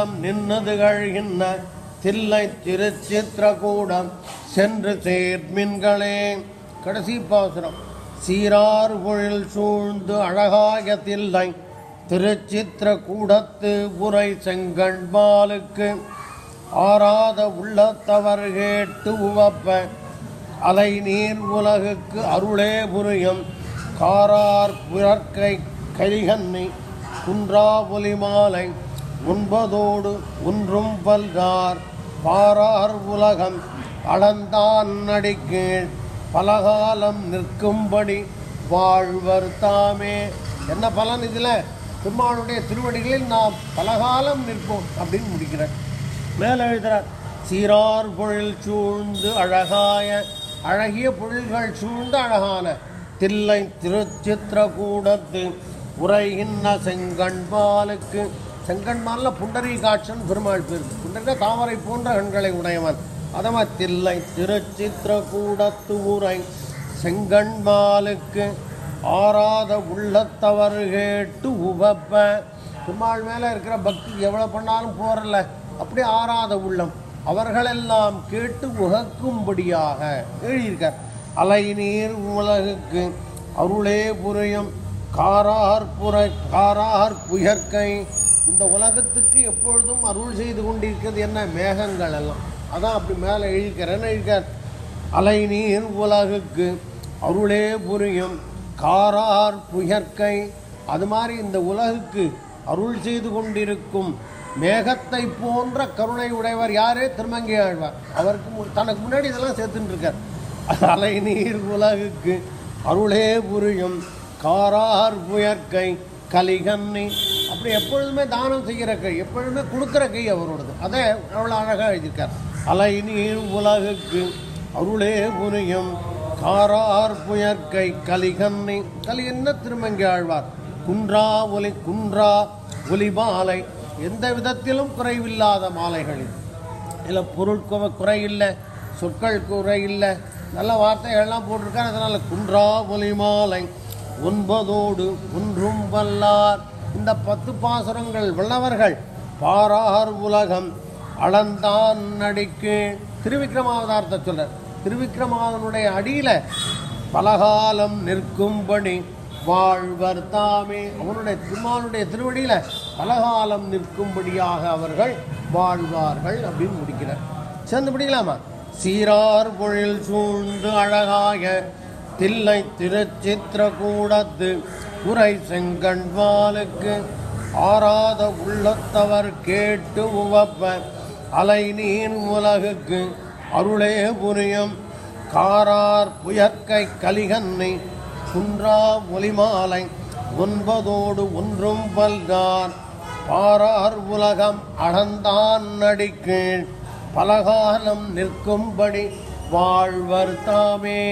நின்னது இன்ன தில்லை திருச்சித்திரகூடம் சென்று சேர்மின்களே. கடைசி பாசுரம். சீரார் பொழில் சூழ்ந்து அழகாய தில்லை. திருச்சித்திரகூடத்து உரை செங்கண்பாலுக்கு ஆறாத உள்ளத்தவர் கேட்டு உவப்ப. அலை நீர் உலகுக்கு அருளே புரியும். காரார் புறற்கை கரிகன்னி குன்றா மாலை உண்பதோடு ஒன்றும் பல்கார் பாரார் உலகம் அளந்தான் நடிக்கீழ் பலகாலம் நிற்கும்படி வாழ்வர் தாமே. என்ன பலன் இதில்? பெருமானுடைய திருவடிகளில் நாம் பலகாலம் நிற்போம் அப்படின்னு முடிக்கிறேன் மேலே எழுதுகிறார் சீரார் பொழில் சூழ்ந்து அழகாய அழகிய பொழில்கள் சூழ்ந்து அழகான தில்லை திருச்சித்திரகூடத்து உரைகின்ற செங்கண்பாலுக்கு செங்கண்மாலில் புண்டரீகாட்சன் பெருமாள் பேர் புண்டரீக தாமரை போன்ற கண்களை உடையவன். அதம தில்லை திருச்சித்திரகூடத்து உரை செங்கண்மாலுக்கு ஆறாத உள்ளத்தவர் கேட்டு உபப்ப பெருமாள் மேலே இருக்கிற பக்தி எவ்வளோ பண்ணாலும் போகிறல அப்படி ஆறாத உள்ளம். அவர்களெல்லாம் கேட்டு உகக்கும்படியாக எழுதியிருக்கார். அலை நீர் உலகுக்கு அருளே புரியும். காரார் புற காரார் புயற்கை இந்த உலகத்துக்கு எப்பொழுதும் அருள் செய்து கொண்டிருக்கிறது என்ன? மேகங்கள் எல்லாம். அதான் அப்படி மேலே இழுக்கிறேன்னு இழுக்கார் அலை நீர் உலகுக்கு அருளே புரியும். காரார் புயற்கை. அது மாதிரி இந்த உலகுக்கு அருள் செய்து கொண்டிருக்கும் மேகத்தை போன்ற கருணை உடையவர் யாரே? திருமங்கி ஆழ்வார் அவருக்கு மு- தனக்கு முன்னாடி இதெல்லாம் சேர்த்துட்டுருக்கார். அலை நீர் உலகுக்கு அருளே புரியும். காரார் புயற்கை. கலிகன்னி இப்போ எப்பொழுதுமே தானம் செய்கிற கை எப்பொழுதுமே கொடுக்குற கை அவரோடது. அதை அவ்வளோ அழகாக எழுதியிருக்கார். அலை நீர் உலகுக்கு அருளே புரியும். காரார் புயற்கை கலிகன்னை கலி என்ன திருமங்கி ஆழ்வார். குன்றா ஒலி குன்றா ஒலி மாலை. எந்த விதத்திலும் குறைவில்லாத மாலைகளில். இதில் பொருட்கு குறையில்லை சொற்கள் குறை இல்லை நல்ல வார்த்தைகள்லாம் போட்டிருக்காரு. அதனால் குன்றா ஒலி மாலை. ஒன்பதோடு ஒன்றும் வல்லார். இந்த பத்து பாசுரங்கள் வல்லவர்கள் பாரார் உலகம் அளந்தான் அடிக்கு திருவிக்ரமாவதார்த்த சொல்ற திருவிக்ரமாவனுடைய அடியில் பலகாலம் நிற்கும்படி வாழ்வர் தாமே. அவனுடைய திருமாலுடைய திருவடியில் பலகாலம் நிற்கும்படியாக அவர்கள் வாழ்வார்கள் அப்படின்னு முடிக்கிறார். சேர்ந்து முடிக்கலாமா சீரார் பொழில் சூழ்ந்து அழகாக தில்லை திருச்சித்திரகூடத்து உரை செங்கண்வாலுக்கு ஆறாத உள்ளத்தவர் கேட்டு உவப்ப அலை நீர் உலகுக்கு அருளே புரியும். காரார் புயற்கை கலிகன்னை குன்றா ஒலிமாலை ஒன்பதோடு ஒன்றும் பல்கார் பாரார் உலகம் அடந்தான் நடிக்கீழ் பலகாலம் நிற்கும்படி வாழ்வர் தாமே.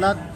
லத்